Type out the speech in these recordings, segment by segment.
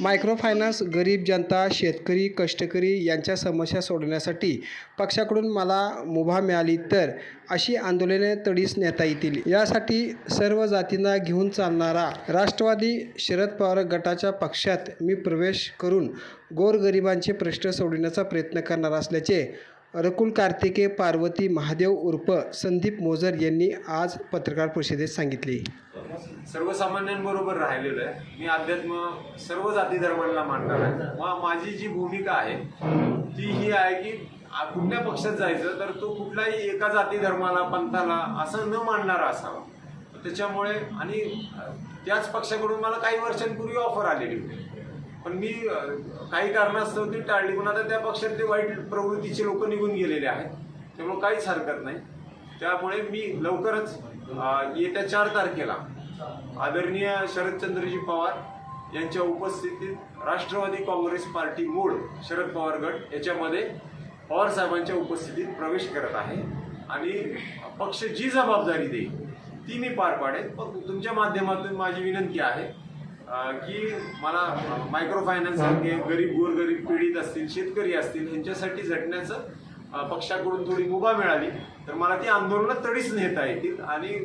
Microfinance गरीब जनता शेतकरी कष्टकरी यांच्या समस्या सोडवण्यासाठी पक्षाकडून मला मुभा मिळाली तर अशी आंदोलने तडीस नेता येतील. यासाठी सर्व जातींना घेऊन चालणारा राष्ट्रवादी शरद पवार गटाच्या पक्षात मी प्रवेश करून गोरगरिबांचे प्रश्न सोडवण्याचा प्रयत्न करणार असल्याचे रकुल कार्तिके पार्वती महादेव उर्फ संदीप मोजर यांनी आज पत्रकार परिषदेत सांगितले. सर्वसामान्यांबरोबर राहिलेलो आहे. मी अध्यात्म सर्व जाती धर्मांना मांडणार आहे. मग माझी जी भूमिका आहे ती ही आहे की कुठल्या पक्षात जायचं तर तो कुठलाही एका जाती धर्माला पंथाला असं न मानणारा असावा. त्याच्यामुळे आणि त्याच पक्षाकडून मला काही वर्षांपूर्वी ऑफर आलेली होती. पण मी काही कारणास्तव ती टाळली. पण आता त्या पक्षात ते वाईट प्रवृत्तीचे लोक निघून गेलेले आहेत. त्यामुळे काहीच हरकत नाही. त्यामुळे मी लवकरच येत्या चार तारखेला आदरणीय शरदचंद्रजी पवार यांच्या उपस्थितीत राष्ट्रवादी काँग्रेस पार्टी मूळ शरद पवार गट याच्यामध्ये पवार साहेबांच्या उपस्थितीत प्रवेश करत आहे. आणि पक्ष जी जबाबदारी देईल ती मी पार पाडेल पण तुमच्या माध्यमातून माझी विनंती आहे की मला मायक्रो फायनान्स सारखे गरीब गोरगरीब पीडित असतील शेतकरी असतील यांच्यासाठी झटण्याचं पक्षाकडून थोडी मुभा मिळाली. तर मला ती आंदोलनं तडीच नेता येतील आणि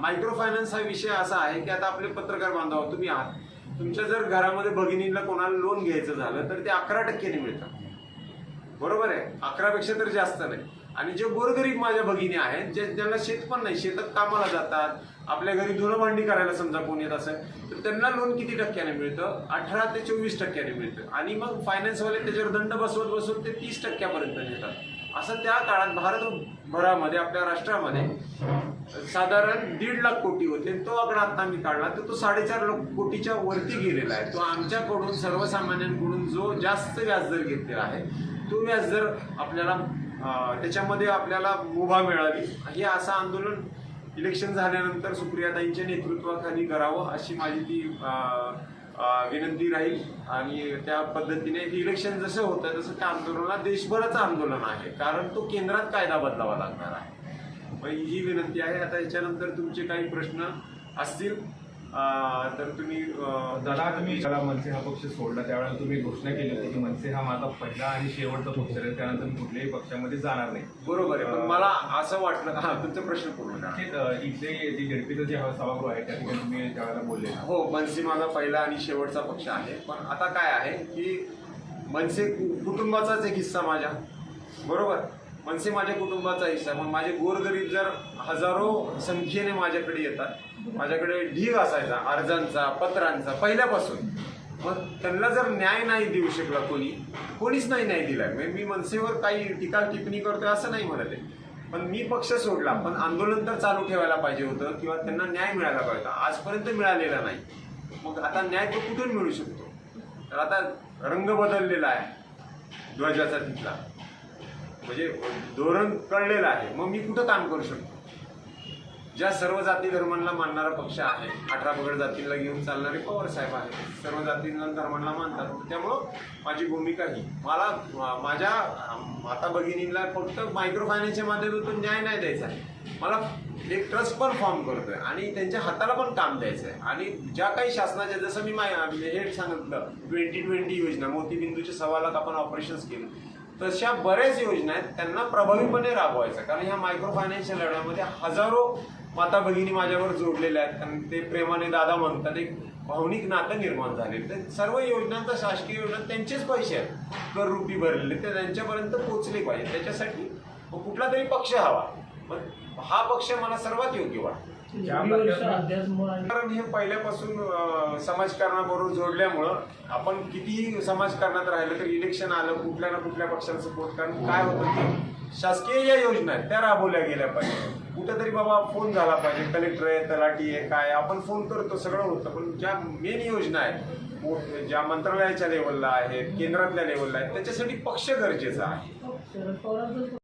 मायक्रो फायनान्स हा विषय असा आहे की आता आपले पत्रकार बांधव तुम्ही आहात. तुमच्या जर घरामध्ये भगिनीला कोणाला लोन घ्यायचं झालं तर ते अकरा टक्क्याने मिळतं बरोबर आहे? अकरापेक्षा तर जास्त नाही. आणि जे गोरगरीब माझ्या भगिनी आहेत जे ज्यांना शेत पण नाही शेतात कामाला जातात आपल्या घरी धुणं भांडी करायला समजा कोण येत असेल तर त्यांना लोन किती टक्क्याने मिळतं? अठरा ते चोवीस टक्क्याने मिळतं. आणि मग फायनान्सवाले त्याच्यावर दंड बसवत बसवत ते तीस टक्क्यापर्यंत नेतात. असं त्या काळात भारतभरामध्ये आपल्या राष्ट्रामध्ये साधारण दीड लाख कोटी होते. तो आकडा आता मी काढला. तर तो साडेचार लाख कोटीच्या वरती गेलेला आहे. तो आमच्याकडून सर्वसामान्यांकडून जो जास्त व्याजदर घेतलेला आहे तो व्याजदर आपल्याला त्याच्यामध्ये आपल्याला मुभा मिळावी. हे असं आंदोलन इलेक्शन झाल्यानंतर सुप्रियाताईंच्या नेतृत्वाखाली करावं अशी माझी ती विनंती राहील. आणि त्या पद्धतीने इलेक्शन जसं होतं तसं त्या आंदोलनाला देशभराचं आंदोलन आहे. कारण तो केंद्रात कायदा बदलावा लागणार आहे. मग ही विनंती आहे. आता याच्यानंतर तुमचे काही प्रश्न असतील. तर तुम्ही दादा तुम्ही ज्याला मनसे हा पक्ष सोडला त्यावेळेला तुम्ही घोषणा केली होती की मनसे हा माझा पहिला आणि शेवटचा पक्ष आहे त्यानंतर मी कुठल्याही पक्षामध्ये जाणार नाही. बरोबर आहे पण मला असं वाटलं हा तुमचा प्रश्न पूर्ण इथले जे झेडपीचं जे सभागृह आहे त्या ठिकाणी तुम्ही त्यावेळेला बोलले. हो मनसे माझा पहिला आणि शेवटचा पक्ष आहे पण आता काय आहे की मनसे कुटुंबाचाच एक हिस्सा माझ्या बरोबर? मनसे माझ्या कुटुंबाचा हिस्सा मग माझे गोरगरीब जर हजारो संख्येने माझ्याकडे येतात माझ्याकडे ढीग असायचा अर्जांचा पत्रांचा पहिल्यापासून. मग त्यांना जर न्याय नाही देऊ शकला कोणी कोणीच नाही न्याय दिला. म्हणजे मी मनसेवर काही टीका टिप्पणी करतोय असं नाही म्हणत आहे. पण मी पक्ष सोडला पण आंदोलन तर चालू ठेवायला पाहिजे होतं किंवा त्यांना न्याय मिळायला पाहिजे आजपर्यंत मिळालेला नाही. मग आता न्याय तो कुठून मिळू शकतो? तर आता रंग बदललेला आहे. ध्वजाचा तिथला. म्हणजे धोरण कळलेलं आहे. मग मी कुठं काम करू शकतो? ज्या सर्व जाती धर्मांना मानणारा पक्ष आहे अठरा पगड जातींना घेऊन चालणारे पवार साहेब आहेत सर्व जातींना धर्मांना मानतात. त्यामुळं माझी भूमिका ही. मला माझ्या माता भगिनींना फक्त मायक्रो फायनान्सच्या माध्यमातून न्याय नाही द्यायचा आहे. मला एक ट्रस्ट पण फॉर्म करतोय आणि त्यांच्या हाताला पण काम द्यायचं आहे आणि ज्या काही शासनाच्या जसं मी माय हे सांगितलं ट्वेंटी ट्वेंटी योजना मोतीबिंदूच्या सव्वा लाख आपण ऑपरेशन्स केलं. तशा बऱ्याच योजना आहेत त्यांना प्रभावीपणे राबवायचं. कारण ह्या मायक्रो फायनान्शियल लढ्यामध्ये हजारो माता भगिनी माझ्यावर जोडलेल्या आहेत. आणि ते प्रेमाने दादा म्हणतात एक भावनिक नातं निर्माण झाले तर सर्व योजनांचा शासकीय योजना त्यांचेच पैसे आहेत. कर रुपी भरलेले ते त्यांच्यापर्यंत पोचले पाहिजे. त्याच्यासाठी मग कुठला तरी पक्ष हवा. मग हा पक्ष मला सर्वात योग्य वाटतो. कारण हे पहिल्यापासून समाजकारणाबरोबर जोडल्यामुळं आपण कितीही समाजकारणात राहिलं तर इलेक्शन आलं कुठल्या ना कुठल्या पक्षाला सपोर्ट कारण काय होतं की शासकीय ज्या योजना आहेत त्या राबवल्या गेल्या पाहिजे कुठंतरी बाबा फोन झाला पाहिजे. कलेक्टर आहे तलाठी आहे काय आपण फोन करतो सगळं होतं. पण ज्या मेन योजना आहेत ज्या मंत्रालयाच्या लेवलला आहेत केंद्रातल्या लेवलला आहेत त्याच्यासाठी पक्ष गरजेचा आहे.